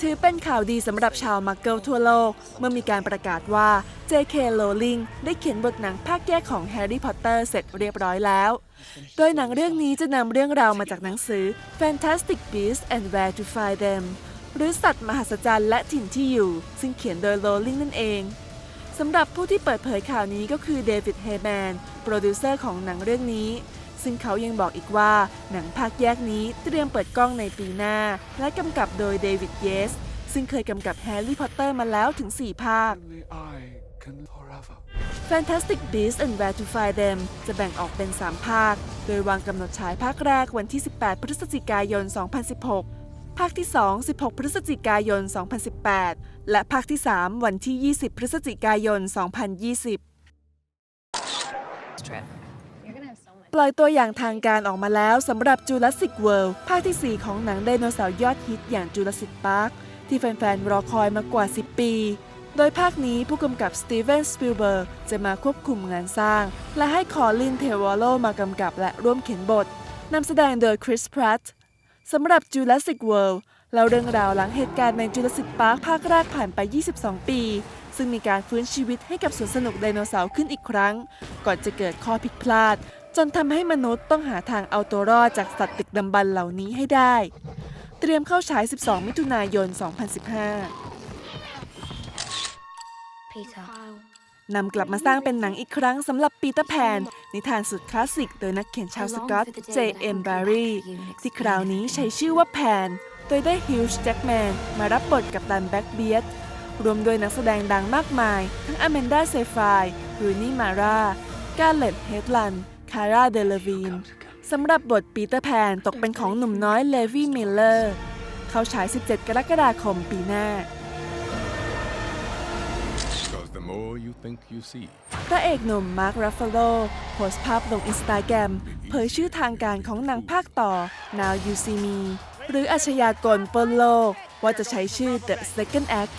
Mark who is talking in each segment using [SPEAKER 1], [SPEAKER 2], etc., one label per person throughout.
[SPEAKER 1] ถือเป็นข่าวดีสำหรับชาวมักเกิลทั่วโลก เมื่อมีการประกาศว่า J.K. Rowling ได้เขียนบทหนังภาคแยกของ Harry Potter เสร็จเรียบร้อยแล้ว โดยหนังเรื่องนี้จะนำเรื่องราวมาจากหนังสือ Fantastic Beasts and Where to Find Them หรือสัตว์มหัศจรรย์และถิ่นที่อยู่ ซึ่งเขียนโดย Rowling นั่นเองสำหรับผู้ที่เปิดเผยข่าวนี้ก็คือเดวิดเฮแมนโปรดิวเซอร์ของหนังเรื่องนี้ ซึ่งเขายังบอกอีกว่าหนังภาคแยกนี้เตรียมเปิดกล้องในปีหน้า และกำกับโดยเดวิดเยส ซึ่งเคยกำกับแฮร์รี่พอตเตอร์มาแล้วถึง 4 ภาค
[SPEAKER 2] Only I can live forever.
[SPEAKER 1] Fantastic Beasts and Where to Find Them จะแบ่งออกเป็น 3 ภาค โดยวางกำหนดฉายภาคแรกวันที่ 18 พฤศจิกายน 2016 ภาคที่ 2 16 พฤศจิกายน 2018 และภาคที่ 3 วันที่ 20 พฤศจิกายน 2020 ปล่อยตัวอย่างทางการออกมาแล้วสำหรับ Jurassic World ภาคที่ 4 ของหนังไดโนเสาร์ยอดฮิตอย่าง Jurassic Park ที่แฟนๆ รอคอยมากว่า 10 ปี โดยภาคนี้ผู้กำกับสตีเวน สปิลเบิร์กจะมาควบคุมงานสร้าง และให้คอลิน เทวอลโลมากำกับและร่วมเขียนบทนำแสดงโดยคริส pratt สำหรับ Jurassic World เล่าเรื่องราวหลังเหตุการณ์ใน Jurassic Park ภาคแรกผ่านไป 22 ปี ซึ่งมีการฟื้นชีวิตให้กับสวนสนุกไดโนเสาร์ขึ้นอีกครั้ง ก่อนจะเกิดข้อผิดพลาด จนทำให้มนุษย์ต้องหาทางเอาตัวรอดจากสัตว์ตึกดำบรรพ์เหล่านี้ให้ได้ เตรียมเข้าฉาย 12 มิถุนายน 2015
[SPEAKER 3] Peter.
[SPEAKER 1] นำกลับมาสร้างเป็นหนังอีกครั้งสำหรับปีเตอร์แพน นิทานสุดคลาสสิก โดยนักเขียนชาวสกอต เจเอมบารีที่คราวนี้ใช้ชื่อว่าแพน โดยได้ฮิวจ์แจ็กแมนมารับบทกับดันแบ็กเบียดรวมด้วยนักแสดงดังมากมาย ทั้งอแมนดาเซฟายรูนี่มาร่ากาเลตเฮดลัน คาร่าเดลวีนสำหรับบทปีเตอร์แพนตกเป็นของหนุ่มน้อยเลวี่มิลเลอร์ เข้าฉาย 17 กรกฎาคมปีหน้า
[SPEAKER 2] Because the more you think you see,
[SPEAKER 1] พระเอกหนุ่มมาร์ครัฟฟาโลโพสต์ภาพลงอินสตาแกรมเผยชื่อทางการของหนังภาคต่อ Now You See Me หรืออาชญากรปล้นโลก ว่าจะใช้ชื่อ The Second Act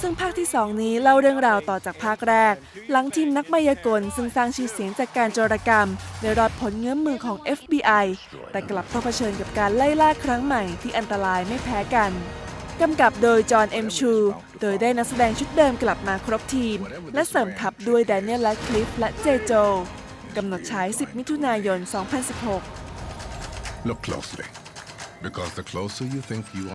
[SPEAKER 1] ซึ่งภาคที่ 2 นี้เล่าเรื่องราวต่อจากภาคแรก หลังทีมนักมายากลซึ่งสร้างชื่อเสียงจากการโจรกรรม ได้รอดผลเงื้อมมือของ FBI แต่กลับต้องเผชิญกับการไล่ล่าครั้งใหม่ที่อันตรายไม่แพ้กันกำกับโดยจอห์นเอ็มชู โดยได้นักแสดงชุดเดิมกลับมาครบทีม และเสริมทัพด้วยแดเนียลและคลิฟและเจโจกำหนดฉาย 10 มิถุนายน 2016
[SPEAKER 2] look closely. Because the closer you think you